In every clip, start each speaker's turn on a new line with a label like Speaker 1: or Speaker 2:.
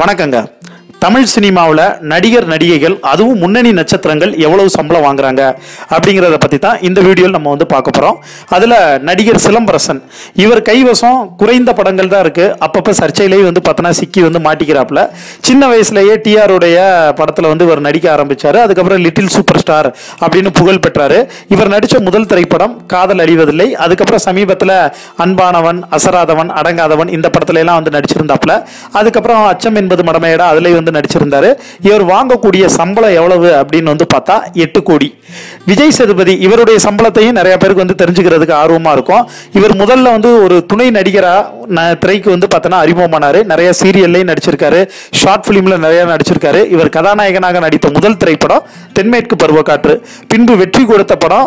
Speaker 1: வணக்கங்க. தமிழ் சினிமாவில் நடிகர் நடிகைகள் அதுவும் முன்னணி நட்சத்திரங்கள் எவ்வளவு சம்பளம் வாங்குறாங்க அப்படிங்கிறத பற்றி தான் இந்த வீடியோவில் நம்ம வந்து பார்க்க போகிறோம் அதில் நடிகர் சிலம்பரசன் இவர் கைவசம் குறைந்த படங்கள் தான் இருக்குது அப்பப்போ சர்ச்சையிலேயே வந்து பார்த்தோன்னா சிக்கி வந்து மாட்டிக்கிறாப்புல. சின்ன வயசுலேயே டிஆருடைய படத்தில் வந்து இவர் நடிக்க ஆரம்பிச்சார். அதுக்கப்புறம் லிட்டில் சூப்பர் ஸ்டார் அப்படின்னு புகழ் பெற்றார். இவர் நடித்த முதல் திரைப்படம் காதல் அழிவதில்லை. அதுக்கப்புறம் சமீபத்தில் அன்பானவன் அசராதவன் அடங்காதவன் இந்த படத்துல எல்லாம் வந்து நடிச்சிருந்தாப்புல. அதுக்கப்புறம் அச்சம் என்பது மடமையடா அதிலே வந்து நடிச்சிருந்தாரு. இவர் வாங்கக்கூடிய சம்பளம் எவ்வளவு அப்படின்னு வந்து பார்த்தா எட்டு கோடி. விஜய் சேதுபதி இவருடைய சம்பளத்தையும் நிறைய பேருக்கு வந்து தெரிஞ்சுக்கிறதுக்கு ஆர்வமா இருக்கும். இவர் முதல்ல வந்து ஒரு துணை நடிகரா திரைக்கு வந்து பார்த்தோன்னா அறிமுகமானார். நிறைய சீரியல்லையும் நடிச்சிருக்காரு. ஷார்ட் ஃபிலிமில் நிறையா நடிச்சிருக்காரு. இவர் கதாநாயகனாக நடித்த முதல் திரைப்படம் தென்மேற்கு பருவக்காற்று. பின்பு வெற்றி கொடுத்த படம்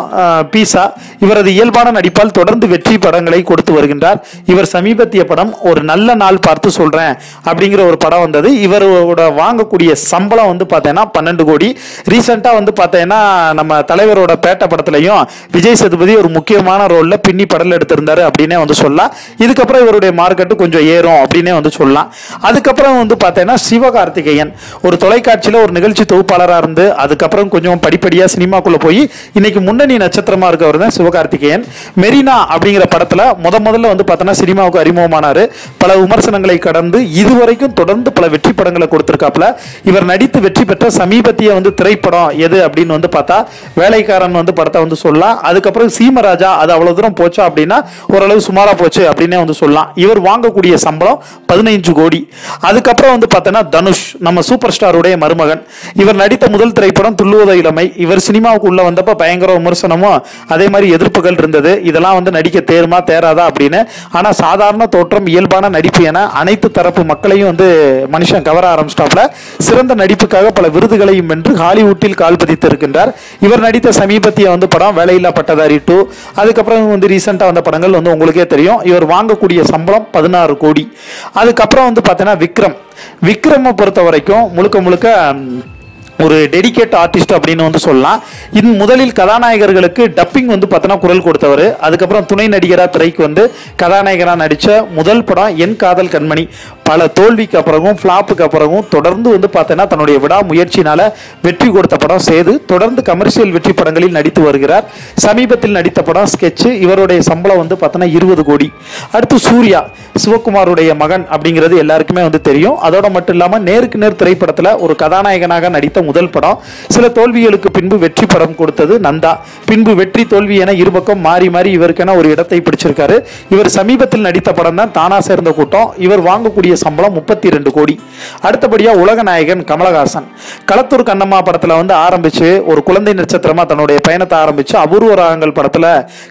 Speaker 1: பீசா. இவரது இயல்பான நடிப்பால் தொடர்ந்து வெற்றி படங்களை கொடுத்து வருகின்றார். இவர் சமீபத்திய படம் ஒரு நல்ல நாள் பார்த்து சொல்றேன் அப்படிங்கிற ஒரு படம் வந்தது. இவரோட வாங்கக்கூடிய சம்பளம் வந்து பார்த்தீங்கன்னா பன்னெண்டு கோடி. ரீசெண்டாக வந்து பார்த்தீங்கன்னா நம்ம தலைவரோட பேட்ட படத்துலையும் விஜய் சேதுபதி ஒரு முக்கியமான ரோலில் பின்னி படல் எடுத்திருந்தாரு அப்படின்னே வந்து சொல்லலாம். இதுக்கப்புறம் இவருடைய மார்க்கெட்டு கொஞ்சம் ஏறும் அப்படின்னே வந்து சொல்லலாம். அதுக்கப்புறம் வந்து பார்த்தீங்கன்னா சிவகார்த்திகேயன் ஒரு தொலைக்காட்சியில் ஒரு நிகழ்ச்சி தொகுப்பாளராக இருந்து அதுக்கப்புறம் கொஞ்சம் படிப்படியாக சினிமாக்குள்ளே போய் இன்னைக்கு முன்னணி நட்சத்திரமாக இருக்கவர் தான் சிவகார்த்திகேயன். மெரினா அப்படிங்கிற படத்தில் முத முதல்ல வந்து பார்த்தோன்னா சினிமாவுக்கு அறிமுகமானாரு. பல விமர்சனங்களை கடந்து இதுவரைக்கும் தொடர்ந்து பல வெற்றி படங்களை இருக்காப்ல இவர் நடித்து வெற்றி பெற்ற சமீபத்திய வந்து திரைப்படம் எது அப்படின்னு வந்து பார்த்தா வேலைக்காரன் வந்து படத்தை வந்து சொல்லலாம். அதுக்கப்புறம் சீமராஜா அது அவ்வளவு தூரம் போச்சா அப்படின்னா ஓரளவு சுமாரா போச்சு அப்படின்னே வந்து சொல்லலாம். இவர் வாங்கக்கூடிய சம்பளம் பதினைஞ்சு கோடி. அதுக்கப்புறம் வந்து பார்த்தோன்னா தனுஷ் நம்ம சூப்பர் ஸ்டாருடைய மருமகன். இவர் நடித்த முதல் திரைப்படம் துள்ளுவத இளமை. இவர் சினிமாவுக்கு உள்ள வந்தப்ப பயங்கர விமர்சனமும் அதே மாதிரி எதிர்ப்புகள் இருந்தது. இதெல்லாம் வந்து நடிக்க தேருமா தேராதா அப்படின்னு. ஆனா சாதாரண தோற்றம் இயல்பான நடிப்பு என அனைத்து தரப்பு மக்களையும் வந்து மனுஷன் கவர ஆரம்பிச்சிட்டாப்ல சிறந்த நடிப்புக்காக பல விருதுகளையும் வென்று ஹாலிவுட்டில் கால் பதித்திருக்கின்றார். இவர் நடித்த சமீபத்திய வந்து படம் வேலையில்லா பட்டதாரி டூ. அதுக்கப்புறம் வந்து ரீசெண்டாக வந்த படங்கள் வந்து உங்களுக்கே தெரியும். இவர் வாங்கக்கூடிய சம்பளம் பதினாறு கோடி. அதுக்கப்புறம் வந்து பார்த்தீங்கன்னா விக்ரம். விக்ரமை பொறுத்த வரைக்கும் முழுக்க முழுக்க ஒரு டெடிகேட் ஆர்டிஸ்ட் அப்படின்னு வந்து சொல்லலாம். இது முதலில் கதாநாயகர்களுக்கு டப்பிங் வந்து பார்த்தோன்னா குரல் கொடுத்தவர். அதுக்கப்புறம் துணை நடிகராக திரைக்கு வந்து கதாநாயகராக நடித்த முதல் படம் என் காதல் கண்மணி. பல தோல்விக்கு அப்புறமும் ஃப்ளாப்புக்கு அப்புறமும் தொடர்ந்து வந்து பார்த்தோன்னா தன்னுடைய விடாமுயற்சினால வெற்றி கொடுத்த படம் சேது. தொடர்ந்து கமர்ஷியல் வெற்றி படங்களில் நடித்து வருகிறார். சமீபத்தில் நடித்த படம் ஸ்கெட்ச் இவருடைய சம்பளம் வந்து பார்த்தோன்னா இருபது கோடி. அடுத்து சூர்யா சிவகுமாருடைய மகன் அப்படிங்கிறது எல்லாருக்குமே வந்து தெரியும். அதோட மட்டும் இல்லாமல் நேருக்கு நேர் திரைப்படத்தில் ஒரு கதாநாயகனாக நடித்த முதல் படம். சில தோல்விகளுக்கு பின்பு வெற்றி படம் கொடுத்தது நந்தா. பின்பு வெற்றி தோல்வி என இருபக்கம் மாறி மாறி இவருக்கென ஒரு இடத்தை பிடிச்சிருக்காரு. இவர் சமீபத்தில் நடித்த படம் தான் தானா சேர்ந்த கூட்டம். இவர் வாங்கக்கூடிய சம்பளம் முப்பத்தி ரெண்டு கோடி. அடுத்தபடியா உலக நாயகன் கமலஹாசன். களத்தூர் கண்ணம்மா படத்துல வந்து ஆரம்பிச்சு ஒரு குழந்தை நட்சத்திரமா தன்னுடைய பயணத்தை ஆரம்பிச்சு அபூர்வ ராகங்கள் படத்துல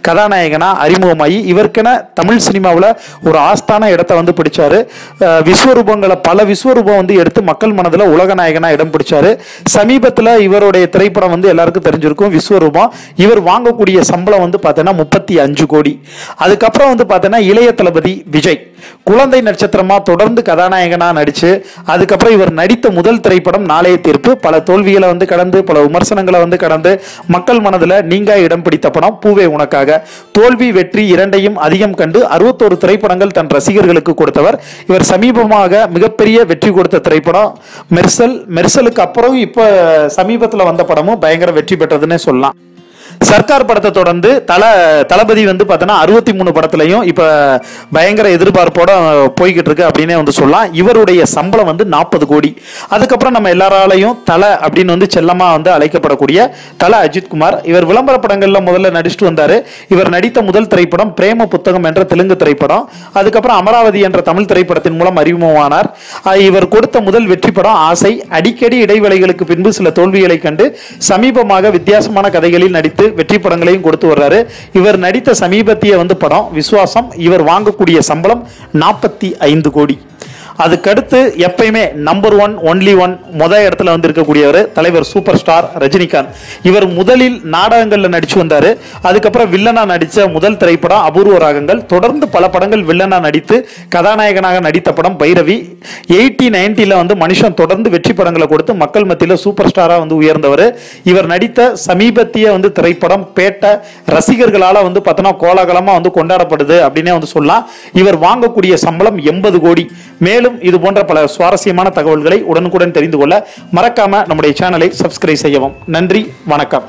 Speaker 1: கதாநாயகனா அறிமுகமாகி இவருக்கென தமிழ் சினிமாவில் ஒரு ஆஸ்தான இடத்தை வந்து பிடிச்சாரு. விஸ்வரூபங்களை பல விஸ்வரூபம் வந்து எடுத்து மக்கள் மனதில் உலக நாயகனாக இடம் பிடிச்சாரு. சமீபத்தில் இவருடைய திரைப்படம் வந்து எல்லாருக்கும் தெரிஞ்சிருக்கும் விஸ்வரூபம். இவர் வாங்கக்கூடிய சம்பளம் வந்து பார்த்தீங்கன்னா முப்பத்தி அஞ்சு கோடி. அதுக்கப்புறம் வந்து பார்த்தீங்கன்னா இளைய தளபதி விஜய். குழந்தை நட்சத்திரமா தொடர்ந்து கதாநாயகனா நடிச்சு அதுக்கப்புறம் இவர் நடித்த முதல் திரைப்படம் நாளைய தீர்ப்பு. பல தோல்விகளை வந்து கடந்து பல விமர்சனங்களை வந்து கடந்து மக்கள் மனதில் நீங்கா இடம் பிடித்த படம் பூவே உனக்காக. தோல்வி வெற்றி இரண்டையும் அதிகம் கண்டு அறுபத்தோரு திரைப்படங்கள் தன் ரசிகர்களுக்கு கொடுத்தவர். இவர் சமீபமாக மிகப்பெரிய வெற்றி கொடுத்த திரைப்படம் மெர்சல். மெர்சலுக்கு அப்புறம் இப்போ சமீபத்தில் வந்த படமும் பயங்கர வெற்றி பெற்றதுன்னே சொல்லலாம். சர்க்கார் படத்தை தொடர்ந்து தல தளபதி வந்து பார்த்தோன்னா அறுபத்தி மூணு படத்துலையும் இப்போ பயங்கர எதிர்பார்ப்போட போய்கிட்டு இருக்கு அப்படின்னே வந்து சொல்லலாம். இவருடைய சம்பளம் வந்து நாற்பது கோடி. அதுக்கப்புறம் நம்ம எல்லாராலையும் தலை அப்படின்னு வந்து செல்லமாக வந்து அழைக்கப்படக்கூடிய தல அஜித் குமார். இவர் விளம்பர படங்களில் முதல்ல நடிச்சுட்டு வந்தார். இவர் நடித்த முதல் திரைப்படம் பிரேம புத்தகம் என்ற தெலுங்கு திரைப்படம். அதுக்கப்புறம் அமராவதி என்ற தமிழ் திரைப்படத்தின் மூலம் அறிமுகமானார். இவர் கொடுத்த முதல் வெற்றி படம் ஆசை. அடிக்கடி இடைவேளைகளுக்கு பின்பு சில தோல்விகளை கண்டு சமீபமாக வித்தியாசமான கதைகளில் நடித்து வெற்றி படங்களையும் கொடுத்து வர்றாரு. இவர் நடித்த சமீபத்திய வந்து படம் விசுவாசம் இவர் வாங்கக்கூடிய சம்பளம் நாற்பத்தி ஐந்து கோடி. அதுக்கடுத்து எப்பயுமே நம்பர் ஒன் ஒன்லி ஒன் முத இடத்துல வந்து இருக்கக்கூடியவர் தலைவர் சூப்பர் ஸ்டார் ரஜினிகாந்த். இவர் முதலில் நாடகங்களில் நடிச்சு வந்தார். அதுக்கப்புறம் வில்லனா நடித்த முதல் திரைப்படம் அபூர்வ ராகங்கள். தொடர்ந்து பல படங்கள் வில்லனா நடித்து கதாநாயகனாக நடித்த படம் பைரவி. எயிட்டி நைன்ட்டியில் வந்து மனுஷன் தொடர்ந்து வெற்றி படங்களை கொடுத்து மக்கள் மத்தியில் சூப்பர் ஸ்டாராக வந்து உயர்ந்தவர். இவர் நடித்த சமீபத்திய வந்து திரைப்படம் பேட்ட ரசிகர்களால் வந்து பார்த்தோன்னா கோலாகலமாக வந்து கொண்டாடப்படுது அப்படின்னே வந்து சொல்லலாம். இவர் வாங்கக்கூடிய சம்பளம் எண்பது கோடி. மேலும் மேலும் இது போன்ற பல சுவாரஸ்யமான தகவல்களை உடனுக்குடன் தெரிந்து கொள்ள மறக்காம நம்முடைய சேனலை சப்ஸ்கிரைப் செய்யவும். நன்றி வணக்கம்.